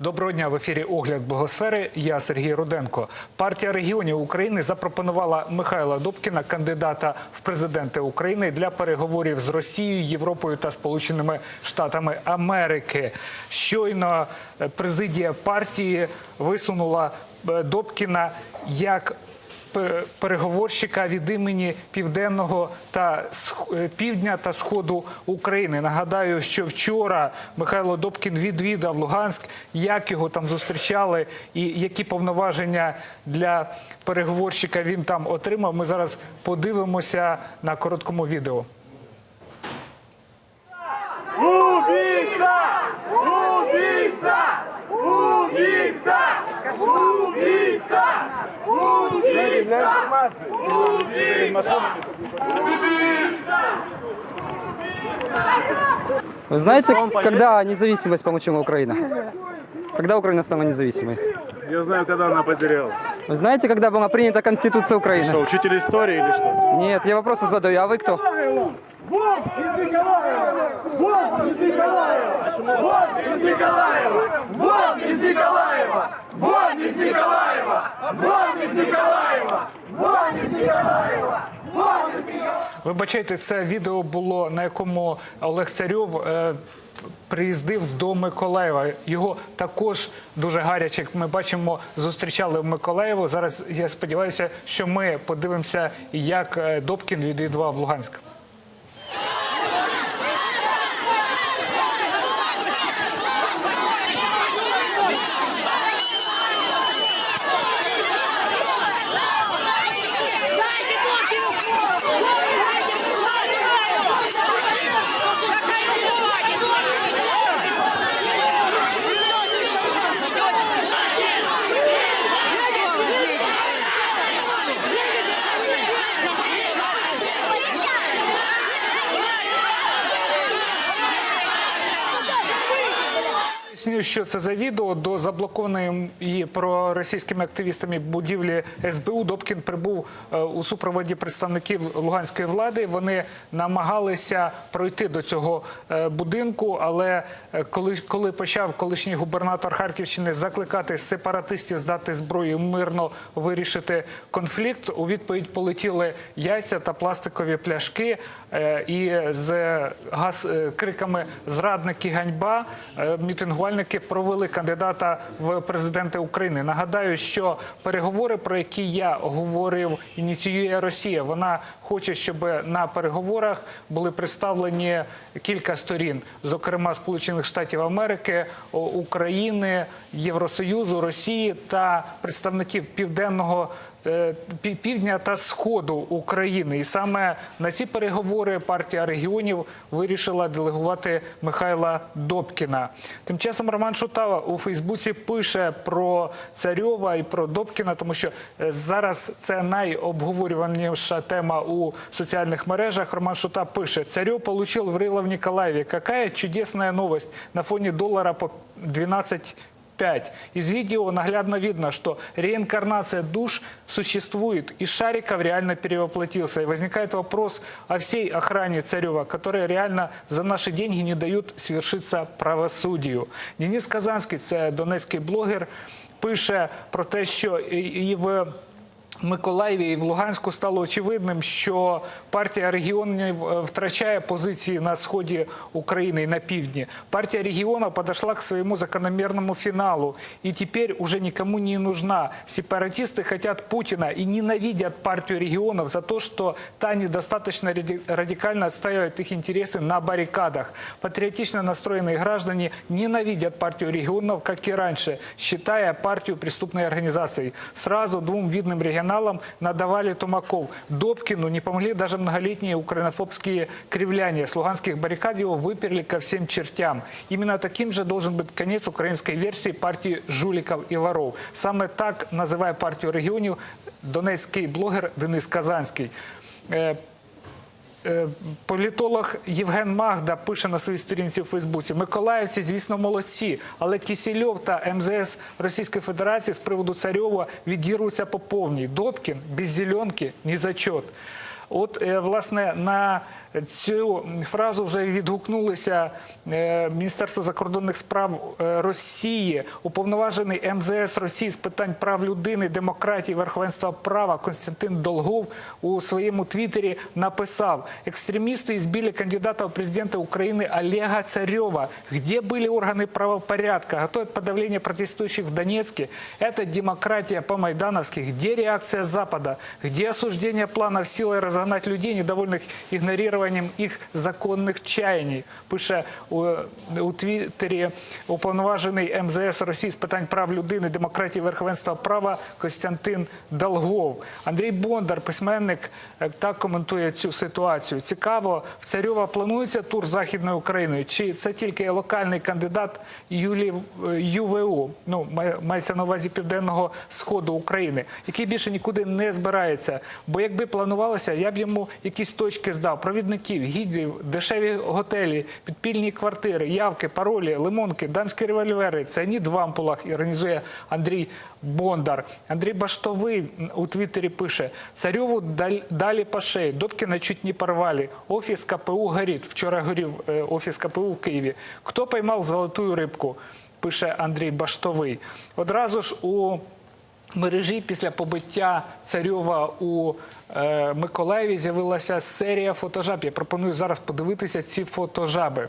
Доброго дня в ефірі Огляд Благосфери. Я Сергій Руденко. Партія регіонів України запропонувала Михайла Добкіна, кандидата в президенти України для переговорів з Росією, Європою та Сполученими Штатами Америки. Щойно е, президія партії висунула е, Добкіна як переговорщика від імені південного та е, півдня та сходу України. Нагадаю, що вчора Михайло Добкін відвідав Луганськ, як його там зустрічали і які повноваження для переговорщика він там отримав. Ми зараз подивимося на короткому відео. Убийца! Вы знаете, когда независимость получила Украина? Когда Украина стала независимой? Я знаю, когда она потеряла. Вы знаете, когда была принята Конституция Что, Украины? учитель истории или что? Нет, я вопросы задаю, а вы кто? Вон из Николаева! Вон из Николаева! Вон из Николаева! Вон из Николаева! Вон из Николаева! Вон из Николаева! Вибачайте, це відео було на якому Олег Царьов е, приїздив до Миколаєва. Його також дуже гаряче, як ми бачимо, зустрічали в Миколаєву. Зараз я сподіваюся, що ми подивимося, як е, Добкін відвідував Луганськ. Що це за відео до заблокованої проросійськими активістами будівлі СБУ Добкін прибув е, у супроводі представників луганської влади. Вони намагалися пройти до цього е, будинку, але е, коли, коли почав колишній губернатор Харківщини закликати сепаратистів здати зброю, мирно вирішити конфлікт, у відповідь полетіли яйця та пластикові пляшки. Е, І з газ е, криками зрадники ганьба е, мітингувальники провели кандидата в президенти України. Нагадаю, що переговори, про які я говорив, ініціює Росія. Вона хоче, щоб на переговорах були представлені кілька сторін, зокрема Сполучених Штатів Америки, України, Євросоюзу, Росії та представників південного пі- півдня та сходу України. І саме на ці переговори партія регіонів вирішила делегувати Михайла Добкіна. Тим часом Роман Шутава у Фейсбуці пише про Царьова і про Добкіна, тому що е, зараз це найобговорюваніша тема у соціальних мережах. Роман Шута пише: Царьов получил в Рыло в Николаеве. Какая чудесная новость на фоне доллара по 12 5. Из видео наглядно видно, что реинкарнация душ существует, и Шариков реально перевоплотился. И возникает вопрос о всей охране Царева, которые реально за наши деньги не дают свершиться правосудию. Денис Казанський, це донецький блогер, пише про те, що і в Миколаєві і в Луганську стало очевидним, що партія регіонів е, втрачає позиції на сході України і на півдні. Партія регіонів подошла к своему закономерному финалу и теперь уже никому не нужна. Сепаратисты хотят Путина и ненавидят партию регионов за то, что та недостаточно ради- радикально отстаивает их интересы на баррикадах. Патриотично настроенные граждане ненавидят партию регионов, как и раньше, считая партию преступной организацией. Сразу двум видным регионалам надавали тумаков. Добкину не помогли даже многолетние украинофобские кривляния. С луганских баррикад его выперли ко всем чертям. Именно таким же должен быть конец украинской версии партии жуликов и воров. Саме так называя партию регионов донецкий блогер Денис Казанський. Е, Політолог Євген Магда пише на своїй сторінці в Фейсбуці: Миколаївці, звісно, молодці, але Кісільов та МЗС Російської Федерації з приводу Царьова відірвуться по повній. Добкін без зеленки ні зачот. От, е, власне, на Цю фразу вже відгукнулися е, Міністерство закордонних справ е, Росії, уповноважений МЗС Росії з питань прав людини, демократії, верховенства права Константин Долгов у своєму твіттері написав: екстремісти избили кандидата в президенты Украины Олега Царева. Где были органы правопорядка? Готовят подавление протестующих в Донецке. Это демократия по-майдановски. Где реакция Запада? Где осуждение планов силой разогнать людей, недовольных игнорированием их законных чаяний? Пише у, у Твіттері уповноважений МЗС Росії з питань прав людини, демократії, верховенства права Костянтин Долгов. Андрій Бондар, письменник, е, так коментує цю ситуацію. Цікаво, в Царьова планується тур Західною Україною? Чи це тільки локальний кандидат Юлі е, ЮВУ? Ну, мається на увазі Південного Сходу України, який більше нікуди не збирається. Бо якби планувалося, я б йому якісь точки здав: провідників, гідів, дешеві готелі, підпільні квартири, явки, паролі, лимонки, дамські револьвери, ціанід в ампулах, іронізує Андрій Бондар. Андрій Баштовий у Твіттері пише: Царьову далі по шеї, Добкіна чуть не. Офіс КПУ горить. Вчора горів е, офіс КПУ в Києві. Хто поймав золотую рибку? Пише Андрій Баштовий. Одразу ж у мережі після побиття Царьова у е, Миколаєві з'явилася серія фотожаб. Я пропоную зараз подивитися ці фотожаби.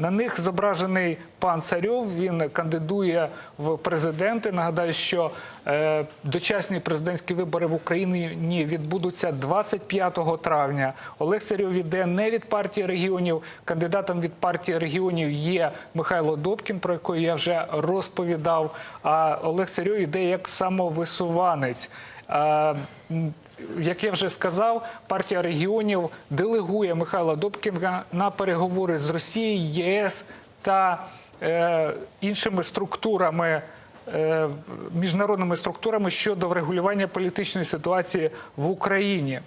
На них зображений пан Царьов. Він кандидує в президенти. Нагадаю, що е, дочасні президентські вибори в Україні відбудуться 25 травня. Олег Царьов іде не від партії регіонів. Кандидатом від партії регіонів є Михайло Добкін, про якого я вже розповідав. А Олег Царьов іде як самовисуванець. Е, як я вже сказав, партія регіонів делегує Михайла Добкіна на переговори з Росією, ЄС та е, іншими структурами. е, Міжнародними структурами щодо врегулювання політичної ситуації в Україні.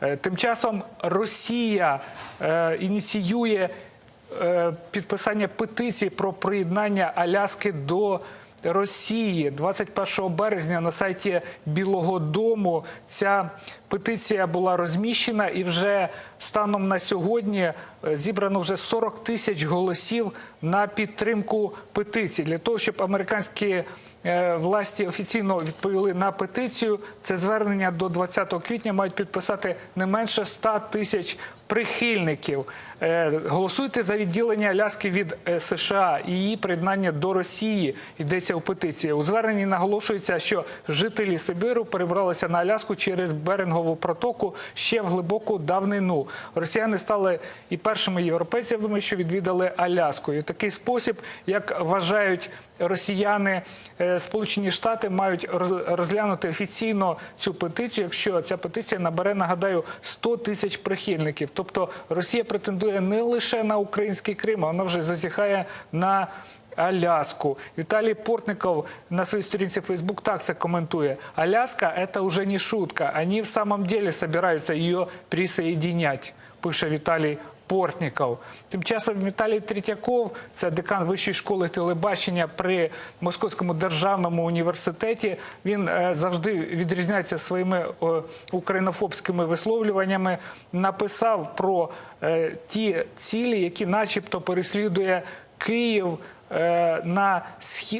Е, Тим часом Росія е, ініціює підписання петиції про приєднання Аляски до Росії. 21 березня на сайті Білого Дому ця петиція була розміщена, і вже станом на сьогодні е, зібрано вже 40 тисяч голосів на підтримку петиції. Для того, щоб американські власті офіційно відповіли на петицію. Це звернення до 20 квітня мають підписати не менше 100 тисяч прихильників. Е, Голосуйте за відділення Аляски від е, США і її приєднання до Росії. Йдеться у петиції. У зверненні наголошується, що жителі Сибиру перебралися на Аляску через Берингову протоку ще в глибоку давнину. Росіяни стали і першими європейцями, що відвідали Аляску. І такий спосіб, як вважають росіяни, е, Сполучені Штати мають роз- розглянути офіційно цю петицію, якщо ця петиція набере, нагадаю, 100 тисяч прихильників. Тобто Росія претендує не лише на український Крим, а вона вже зазіхає на Аляску. Віталій Портников на своїй сторінці Фейсбук так це коментує. Аляска – это уже не шутка. Они в самом деле собираются ее присоединять, пише Віталій Портніков. Тим часом Віталій Третьяков, це декан Вищої школи телебачення при Московському державному університеті. Він е, завжди відрізняється своїми українофобськими висловлюваннями. Написав про е, ті цілі, які, начебто, переслідує Київ е,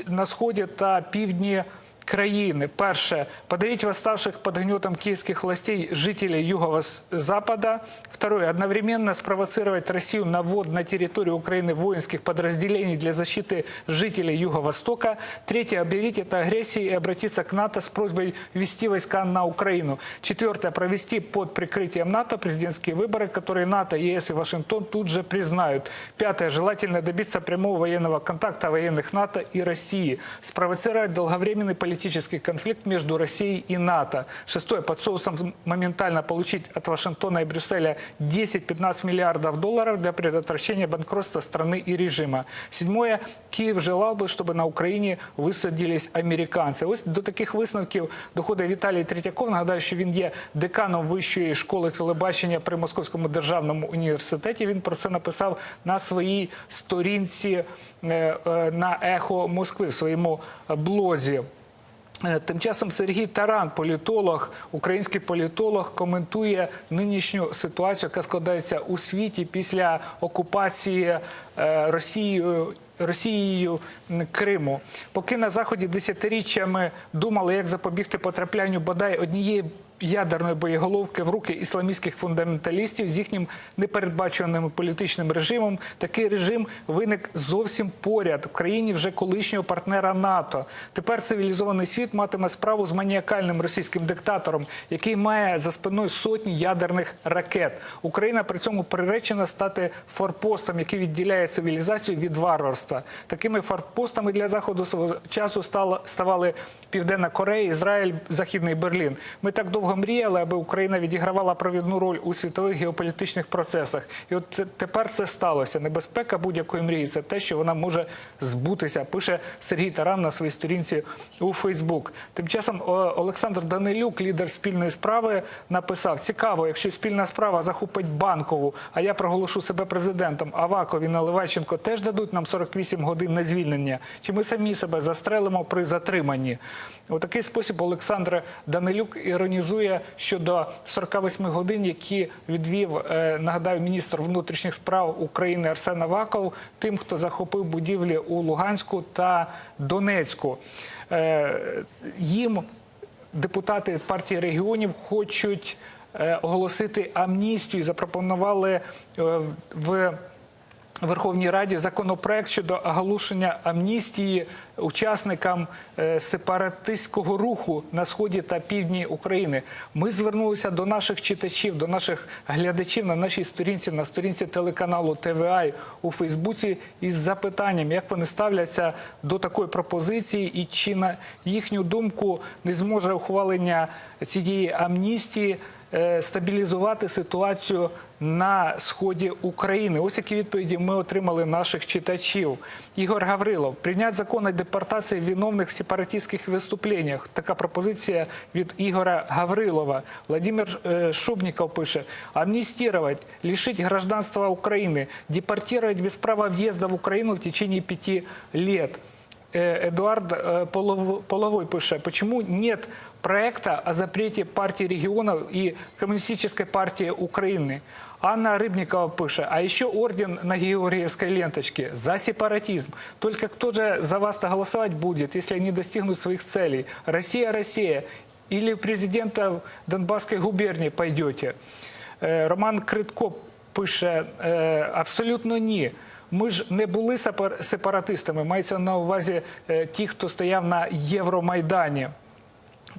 на сході та півдні країны. Перше, подавить восставших под гнетом киевских властей жителей Юго-Запада. Второе, одновременно спровоцировать Россию на ввод на территорию Украины воинских подразделений для защиты жителей Юго-Востока. Третье, объявить это агрессией и обратиться к НАТО с просьбой ввести войска на Украину. Четвертое, провести под прикрытием НАТО президентские выборы, которые НАТО, ЕС и Вашингтон тут же признают. Пятое, желательно добиться прямого военного контакта военных НАТО и России. Спровоцировать долговременный политический конфликт между Россией и НАТО. Шестое, под соусом моментально получить от Вашингтона и Брюсселя 10-15 миллиардов долларов для предотвращения банкротства страны и режима. Седьмое, Київ желал би, щоб на Україні висадились американці. Ось до таких висновків доходить Віталій Третьяков. Нагадаю, що він є деканом Вищої школи телебачення при Московському державному університеті. Він про це написав на своїй сторінці е, е, на Ехо Москви в своєму блозі. Е, Тим часом Сергій Таран, політолог, український політолог, коментує нинішню ситуацію, яка складається у світі після окупації е, Росією. Росією Криму, поки на заході десятиріччями думали, як запобігти потраплянню бодай однієї ядерної боєголовки в руки ісламістських фундаменталістів з їхнім непередбачуваним політичним режимом, такий режим виник зовсім поряд в країні вже колишнього партнера НАТО. Тепер цивілізований світ матиме справу з маніакальним російським диктатором, який має за спиною сотні ядерних ракет. Україна при цьому приречена стати форпостом, який відділяє цивілізацію від варварства. Такими форпостами для заходу свого часу стало ставали Південна Корея, Ізраїль, Західний Берлін. Ми так довго мріяли, аби Україна відігравала провідну роль у світових геополітичних процесах. І от тепер це сталося. Небезпека будь-якої мрії це те, що вона може збутися. Пише Сергій Таран на своїй сторінці у Фейсбук. Тим часом Олександр Данилюк, лідер спільної справи, написав: цікаво, якщо спільна справа захопить банкову, а я проголошу себе президентом. Аваков і Наливайченко теж дадуть нам 48 годин на звільнення. Чи ми самі себе застрелимо при затриманні? У такий спосіб Олександр Данилюк іронізує щодо 48 годин, які відвів, е, нагадаю, міністр внутрішніх справ України Арсен Аваков тим, хто захопив будівлі у Луганську та Донецьку. Е, Їм депутати партії регіонів хочуть е, оголосити амністію і запропонували в Верховній Раді законопроект щодо оголошення амністії учасникам е, сепаратистського руху на сході та півдні України. Ми звернулися до наших читачів, до наших глядачів на нашій сторінці, на сторінці телеканалу ТВА у Фейсбуці із запитанням, як вони ставляться до такої пропозиції, і чи на їхню думку не зможе ухвалення цієї амністії стабілізувати ситуацію на сході України. Ось які відповіді ми отримали наших читачів. Ігор Гаврилов прийнять закон о депортації виновних в сепаратистських виступленнях. Така пропозиція від Ігора Гаврилова. Владимир е, Шубніков пише: амністировать, лишить гражданства України, депортировать без права въезда в Україну в течение пяти лет. Э, Эдуард э, Полов- Половой пише, почему нет проекта о запрете партии регионов и Коммунистической партии Украины? Анна Рыбникова пише, а еще орден на Георгиевской ленточке за сепаратизм. Только кто же за вас-то голосовать будет, если они достигнут своих целей? Россия, Россия. Или президента Донбасской губернии пойдете? Е, Роман Критко пише е, абсолютно ні. Ми ж не були сепар- сепаратистами. Мається на увазі е, ті, хто стояв на Євромайдані.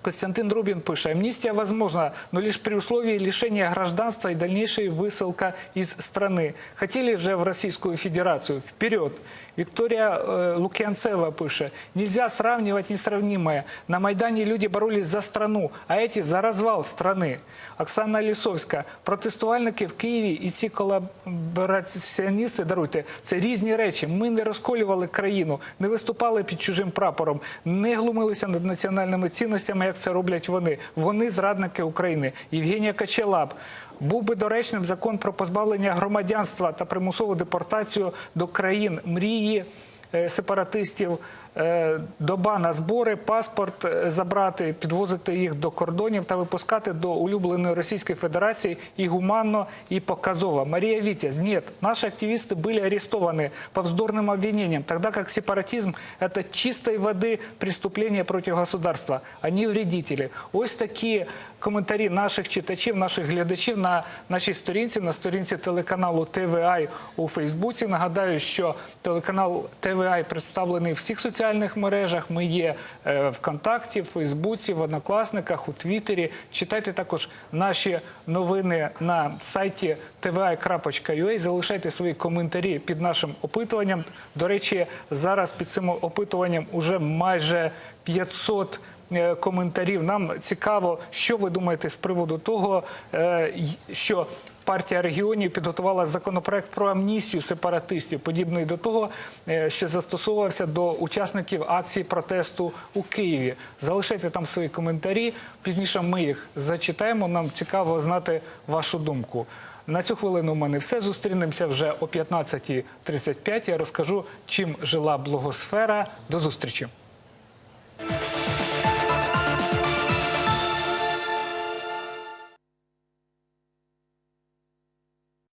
Константин Рубин пише, амнистия возможна, но лишь при условии лишения гражданства и дальнейшей высылка из страны. Хотели же в Российскую Федерацию? Вперед! Виктория э, Лукьянцева пише, нельзя сравнивать несравнимое. На Майдане люди боролись за страну, а эти за развал страны. Оксана Лісовська, протестувальники в Києві і ці колабораціоністи, даруйте, це різні речі. Ми не розколювали країну, не виступали під чужим прапором, не глумилися над національними цінностями, як це роблять вони. Вони зрадники України. Євгенія Качелаб. Був би доречним закон про позбавлення громадянства та примусову депортацію до країн мрії е, сепаратистів. Е, Доба на збори, паспорт е, забрати, підвозити їх до кордонів та випускати до улюбленої Російської Федерації і гуманно, і показово. Мария Витязь, нет, наши активисты были арестованы по вздорным обвинениям, тогда как сепаратизм – это чистой воды преступление против государства. Они вредители. Ось такі коментарі наших читачів, наших глядачів на нашій сторінці, на сторінці телеканалу ТВА у Фейсбуці. Нагадаю, що телеканал ТВА представлений в всіх соціальних мережах. Ми є е, ВКонтакті, в Фейсбуці, в Однокласниках, у Твіттері. Читайте також наші новини на сайті tva.ua. Залишайте свої коментарі під нашим опитуванням. До речі, зараз під цим опитуванням уже майже 500 е, коментарів. Нам цікаво, що ви думаєте з приводу того, е, що партія регіонів підготувала законопроект про амністію сепаратистів, подібний до того, е, що застосовувався до учасників акції протесту у Києві. Залишайте там свої коментарі. Пізніше ми їх зачитаємо. Нам цікаво знати вашу думку. На цю хвилину у мене все. Зустрінемося вже о 15.35. Я розкажу, чим жила блогосфера. До зустрічі.